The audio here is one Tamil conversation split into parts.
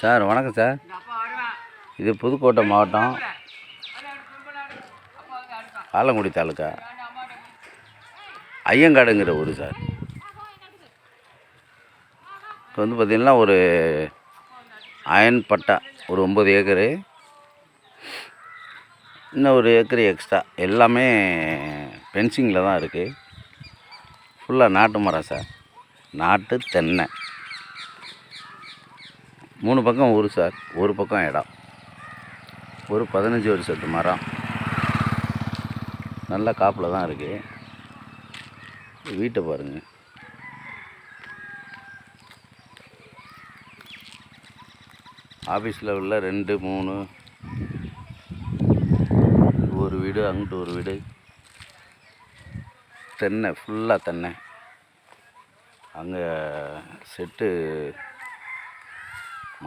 சார் வணக்கம் சார். இது புதுக்கோட்டை மாவட்டம். ஆலங்குடி தாலுக்கா ஐயங்காடுங்கிற ஊர் சார். இப்போ வந்து பார்த்திங்கன்னா ஒரு அயன் பட்டா ஒரு ஒம்பது ஏக்கரு. இன்னும் ஒரு ஏக்கர் எக்ஸ்ட்ரா எல்லாமே பென்சிங்கில் தான் இருக்குது ஃபுல்லாக நாட்டு மரம் சார். நாட்டு தென்னை. மூணு பக்கம் ஊர் சார் ஒரு பக்கம் இடம். ஒரு பதினஞ்சு வருஷத்து மரம். நல்ல காப்பில் தான் இருக்குது வீட்டை பாருங்கள் ஆஃபீஸில் உள்ள ரெண்டு மூணு ஒரு வீடு அங்கிட்டு ஒரு வீடு. தென்னை ஃபுல்லாக தென்னை. அங்கே செட்டு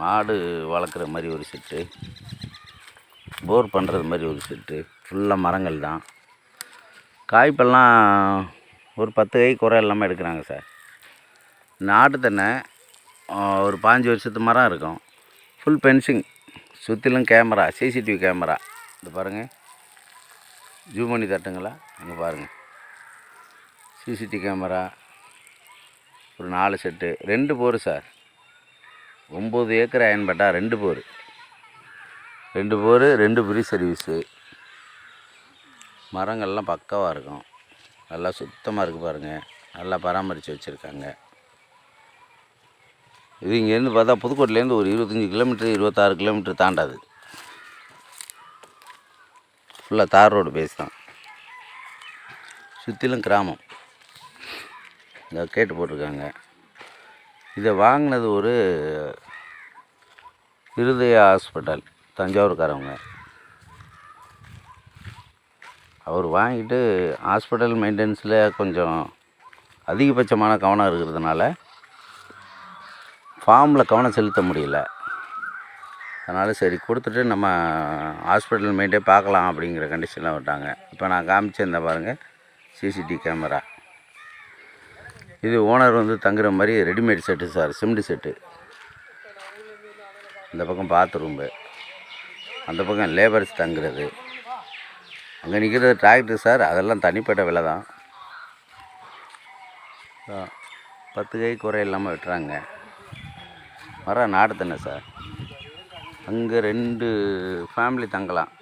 மாடு வளர்க்குற மாதிரி ஒரு செட்டு போர் பண்ணுறது மாதிரி ஒரு செட்டு ஃபுல்லாக மரங்கள் தான். காய்ப்பெல்லாம் ஒரு பத்து கை குறை இல்லாமல் எடுக்கிறாங்க சார். நாட்டு தென்னை ஒரு பாஞ்சு வருஷத்து மரம் இருக்கும். ஃபுல் பென்சிங் சுற்றிலும் கேமரா சிசிடிவி கேமரா இது பாருங்கள் ஜூம் பண்ணி தட்டுங்களா? அங்கே பாருங்கள் சிசிடிவி கேமரா ஒரு நாலு செட்டு ரெண்டு போர் சார். ஒம்பது ஏக்கர் அயன்பட்டா ரெண்டு போர். ரெண்டு போர் ரெண்டு ஃப்ரீ சர்வீஸு. மரங்கள்லாம் பக்காவாக இருக்கும். நல்லா சுத்தமாக இருக்குது பாருங்கள் நல்லா பராமரித்து வச்சுருக்காங்க. இது இங்கேருந்து பார்த்தா புதுக்கோட்டையிலேருந்து ஒரு இருபத்தஞ்சி கிலோமீட்டர் இருபத்தாறு கிலோமீட்டர் தாண்டாது. ஃபுல்லாக தார் ரோடு பேஸ் தான். சுற்றிலும் கிராமம். இந்த கேட்டு போட்டிருக்காங்க. இதை வாங்கினது ஒரு இருதய ஹாஸ்பிட்டல் தஞ்சாவூர்காரவங்க. அவர் வாங்கிட்டு ஹாஸ்பிட்டல் மெயின்டெனன்ஸில் கொஞ்சம் அதிகபட்சமான கவனம் இருக்கிறதுனால ஃபார்மில் கவனம் செலுத்த முடியல. அதனால் சரி கொடுத்துட்டு நம்ம ஹாஸ்பிட்டல் மெயின்டே பார்க்கலாம் அப்படிங்கிற கண்டிஷனில் விட்டாங்க இப்போ நான் காமிச்சிருந்தேன் பாருங்கள் சிசிடிவி கேமரா இது ஓனர் வந்து தங்குற மாதிரி readymade set sir cement set. இந்த பக்கம் பாத்ரூம்பு அந்த பக்கம் லேபர்ஸ் தங்குறது. அங்கே நிற்கிறது டிராக்டர் சார் அதெல்லாம் தனிப்பட்ட விலை தான். பத்து கை குறை இல்லாமல் வெட்டுறாங்க. மரம் நாடு தானே சார்? அங்கே ரெண்டு ஃபேமிலி தங்கலாம்.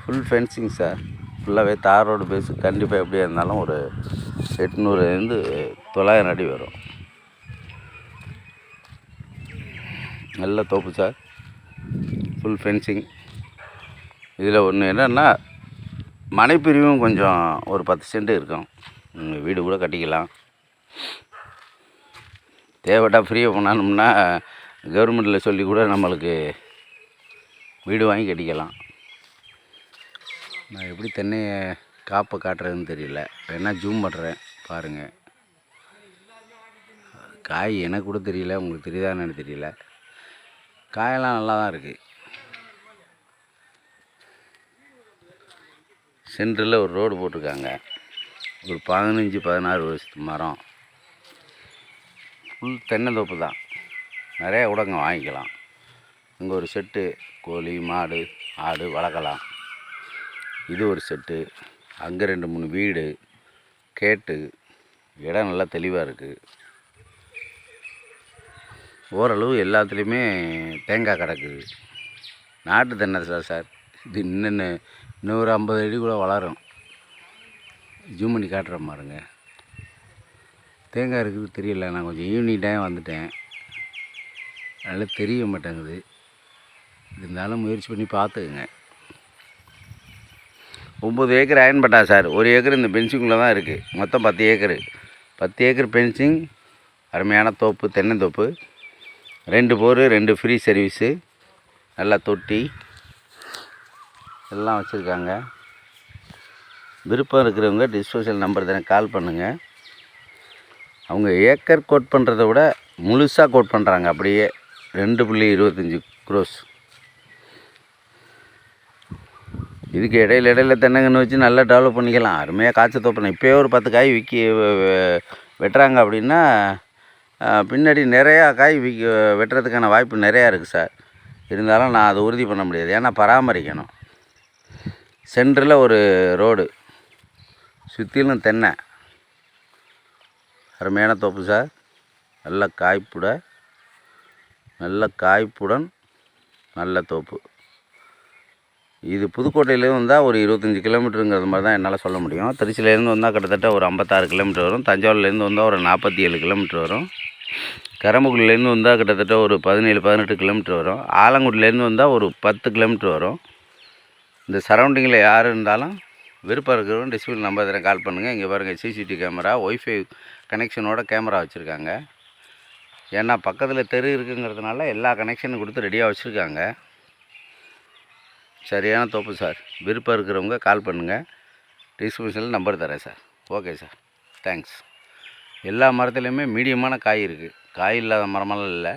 Full fencing sir. ஃபுல்லாகவே தார் ரோடு பேஸு கண்டிப்பாக எப்படியா இருந்தாலும் ஒரு எட்நூறுலேருந்து தொள்ளாயிரம் அடி வரும். நல்ல தோப்பு சார். ஃபுல் ஃபென்சிங் இதில் ஒன்று என்னென்னா மனைப்பிரிவும் கொஞ்சம் ஒரு பத்து சென்ட் இருக்கும். வீடு கூட கட்டிக்கலாம். தேவைட்டா ஃப்ரீயாக பண்ணணும்னா கவர்மெண்ட்டில் சொல்லி கூட நம்மளுக்கு வீடு வாங்கி கட்டிக்கலாம். நான் எப்படி தென்னையை காப்பை காட்டுறதுன்னு தெரியல. வேணால் ஜூம் பண்ணுறேன் பாருங்கள் காய் எனக்கு கூட தெரியல உங்களுக்கு தெரியுதான்னு தெரியல. காயெல்லாம் நல்லா தான் இருக்குது சென்டரில் ஒரு ரோடு போட்டிருக்காங்க. ஒரு பதினஞ்சு பதினாறு வருஷத்து மரம். ஃபுல் தென்னந்தோப்பு தான். நிறையா உடங்க வாங்கிக்கலாம். இங்கே ஒரு செட்டு கோழி மாடு ஆடு வளர்க்கலாம். இது ஒரு செட்டு அங்கே ரெண்டு மூணு வீடு கேட்டு இடம் நல்லா தெளிவாக இருக்குது ஓரளவு எல்லாத்துலேயுமே தேங்காய் கிடக்குது. நாட்டு தென்னை சார் சார். இது இன்னும் இன்னும் ஒரு ஐம்பது அடி கூட வளரும். ஜூம் பண்ணி காட்டுற பாருங்க. தேங்காய் இருக்குது தெரியல. நான் கொஞ்சம் ஈவினிங் டைம் வந்துட்டேன். அதனால் தெரிய மாட்டேங்குது. இருந்தாலும் முயற்சி பண்ணி பார்த்துக்குங்க. ஒம்பது ஏக்கர் அயன்பட்டா சார். ஒரு ஏக்கர் இந்த பென்சிங்குள்ளே தான் இருக்குது மொத்தம் பத்து ஏக்கரு. பத்து ஏக்கர் பென்சிங் அருமையான தோப்பு தென்னந்தோப்பு ரெண்டு போர் ரெண்டு ஃப்ரீ சர்வீஸு. நல்லா தொட்டி. எல்லாம் வச்சுருக்காங்க. விருப்பம் இருக்கிறவங்க டிஸ்போசல் நம்பர் தானே கால் பண்ணுங்கள் அவங்க ஏக்கர் கோட் பண்ணுறத விட முழுசாக கோட் பண்ணுறாங்க அப்படியே ரெண்டு புள்ளி இருபத்தஞ்சி க்ரோஸ். இதுக்கு இடையில இடையில தென்னங்கன்று வச்சு நல்லா டெவலப் பண்ணிக்கலாம். அருமையாக காய்ச்சல் தோப்பணும் இப்போயே ஒரு பத்து காய் விற்கி வெட்டுறாங்க அப்படின்னா பின்னாடி நிறையா காய் விக்க வெட்டுறதுக்கான வாய்ப்பு நிறையா இருக்குது சார். இருந்தாலும் நான் அதை உறுதி பண்ண முடியாது. ஏன்னா பராமரிக்கணும். சென்டரில் ஒரு ரோடு. சுற்றிலும் தென்னை. அருமையான தோப்பு சார். நல்ல காய்ப்புட நல்ல காய்ப்புடன் நல்ல தோப்பு. இது புதுக்கோட்டையிலேருந்து வந்தால் ஒரு இருபத்தஞ்சி கிலோமீட்டருங்கிறது மாதிரி தான் என்னால் சொல்ல முடியும். திருச்சியிலேருந்து வந்தால் கிட்டத்தட்ட ஒரு ஐம்பத்தாறு கிலோமீட்டர் வரும். தஞ்சாவூர்லேருந்து வந்தால் ஒரு நாற்பத்தி ஏழு கிலோமீட்டர் வரும். கரம்பக்குடிலேருந்து வந்தால் கிட்டத்தட்ட ஒரு பதினேழு பதினெட்டு கிலோமீட்டர் வரும். ஆலங்குடியிலேருந்து வந்தால் ஒரு பத்து கிலோமீட்டர் வரும். இந்த சரௌண்டிங்கில் யார் இருந்தாலும் விருப்பம் இருக்கிறவங்க டிஸ்பிள் நம்பர் தரேன் கால் பண்ணுங்கள் இங்கே பாருங்கள் சிசிடிவி கேமரா ஒய்ஃபை கனெக்ஷனோட கேமரா வச்சுருக்காங்க. ஏன்னா பக்கத்தில் தெரு இருக்குங்கிறதுனால எல்லா கனெக்ஷனும் கொடுத்து ரெடியாக வச்சுருக்காங்க. சரியான தோப்பு சார். விருப்பம் இருக்கிறவங்க கால் பண்ணுங்கள் டிஸ்கிரிப்ஷனில் நம்பர் தரேன் சார். Okay sir. தேங்க்ஸ் எல்லா மரத்துலேயுமே மீடியமான காய் இருக்குது காய் இல்லாத மரமெல்லாம் இல்லை.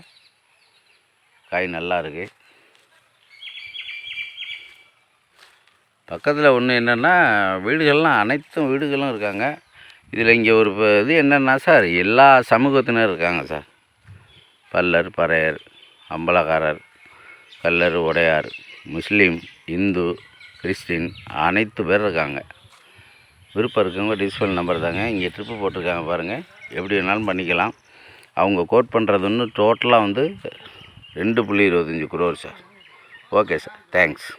காய் நல்லா இருக்குது பக்கத்தில் ஒன்று என்னென்னா வீடுகள்லாம் அனைத்தும் வீடுகளும் இருக்காங்க. இதில் இங்கே ஒரு இது என்னென்னா சார் எல்லா சமூகத்தினரும் இருக்காங்க சார். பல்லர் பறையர் அம்பலக்காரர் கல்லர் உடையார். முஸ்லீம் இந்து கிறிஸ்டின் அனைத்து பேர் இருக்காங்க. விருப்பம் இருக்கவங்க டிஸ்பிள் நம்பர் தாங்க. இங்கே ட்ரிப்பு போட்டிருக்காங்க பாருங்கள் எப்படி வேணாலும் பண்ணிக்கலாம். அவங்க கோட் பண்ணுறது ஒன்று டோட்டலாக வந்து ரெண்டு புள்ளி இருபத்தஞ்சி crore sir okay sir thanks